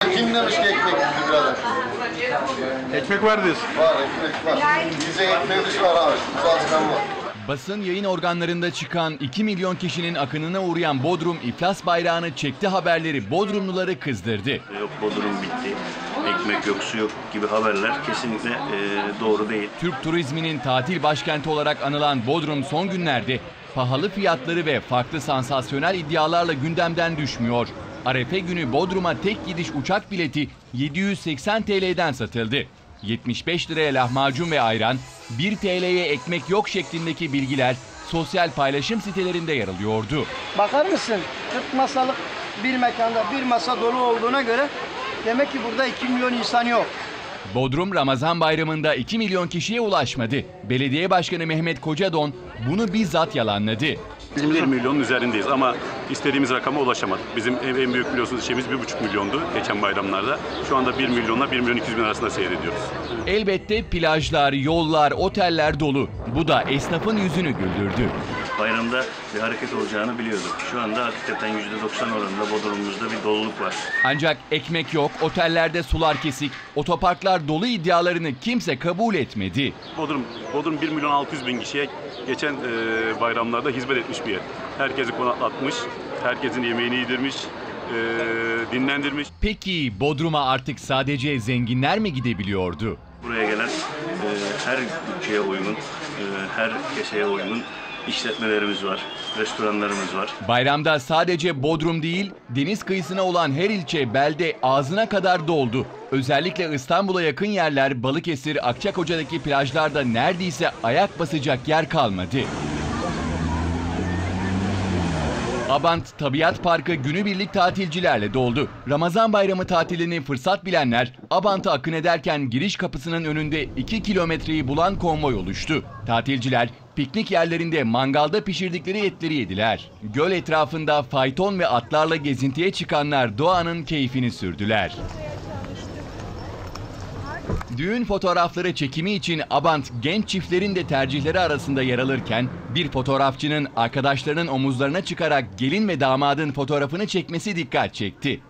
Kim demiş ki ekmek 100 liradan? Ekmek var diyorsun. Var ekmek var. Bize ekmeğimiz var abi. Zaten var. Basın yayın organlarında çıkan 2 milyon kişinin akınına uğrayan Bodrum iflas bayrağını çekti haberleri Bodrumluları kızdırdı. Yok Bodrum bitti, ekmek yok, su yok gibi haberler kesinlikle e, doğru değil. Türk turizminin tatil başkenti olarak anılan Bodrum son günlerde pahalı fiyatları ve farklı sansasyonel iddialarla gündemden düşmüyor. Arefe günü Bodrum'a tek gidiş uçak bileti 780 TL'den satıldı. 75 liraya lahmacun ve ayran, 1 TL'ye ekmek yok şeklindeki bilgiler sosyal paylaşım sitelerinde yer alıyordu. Bakar mısın? 40 masalık bir mekanda bir masa dolu olduğuna göre demek ki burada 2 milyon insan yok. Bodrum Ramazan bayramında 2 milyon kişiye ulaşmadı. Belediye Başkanı Mehmet Kocadon bunu bizzat yalanladı. Biz 1 milyonun üzerindeyiz ama istediğimiz rakama ulaşamadık. Bizim en büyük biliyorsunuz işimiz 1,5 milyondu geçen bayramlarda. Şu anda 1 milyonla 1 milyon 200 bin arasında seyrediyoruz. Elbette plajlar, yollar, oteller dolu. Bu da esnafın yüzünü güldürdü. Bayramda bir hareket olacağını biliyorduk. Şu anda hakikaten %90 oranında Bodrum'umuzda bir doluluk var. Ancak ekmek yok, otellerde sular kesik, otoparklar dolu iddialarını kimse kabul etmedi. Bodrum, Bodrum 1 milyon 600 bin kişiye geçen e, bayramlarda hizmet etmiş bir yer. Herkesi konaklatmış, herkesin yemeğini yedirmiş, e, dinlendirmiş. Peki Bodrum'a artık sadece zenginler mi gidebiliyordu? Buraya gelen e, her bütçeye uygun, e, her keseye uygun işletmelerimiz var, restoranlarımız var. Bayramda sadece Bodrum değil, deniz kıyısına olan her ilçe, belde ağzına kadar doldu. Özellikle İstanbul'a yakın yerler Balıkesir, Akçakoca'daki plajlarda neredeyse ayak basacak yer kalmadı. Abant Tabiat Parkı günübirlik tatilcilerle doldu. Ramazan bayramı tatilini fırsat bilenler Abant'a akın ederken giriş kapısının önünde 2 kilometreyi bulan konvoy oluştu. Tatilciler piknik yerlerinde mangalda pişirdikleri etleri yediler. Göl etrafında fayton ve atlarla gezintiye çıkanlar doğanın keyfini sürdüler. Düğün fotoğrafları çekimi için Abant genç çiftlerin de tercihleri arasında yer alırken bir fotoğrafçının arkadaşlarının omuzlarına çıkarak gelin ve damadın fotoğrafını çekmesi dikkat çekti.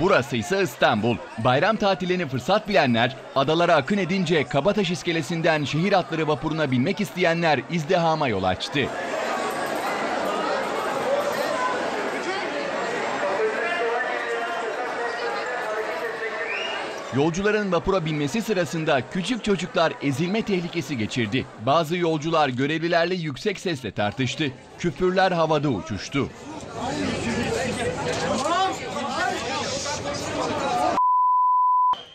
Burası ise İstanbul. Bayram tatilini fırsat bilenler adalara akın edince Kabataş iskelesinden şehir atları vapuruna binmek isteyenler izdihama yol açtı. Yolcuların vapura binmesi sırasında küçük çocuklar ezilme tehlikesi geçirdi. Bazı yolcular görevlilerle yüksek sesle tartıştı. Küfürler havada uçuştu.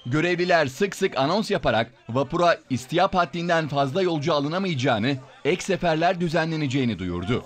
Görevliler sık sık anons yaparak vapura istiyap haddinden fazla yolcu alınamayacağını, ek seferler düzenleneceğini duyurdu.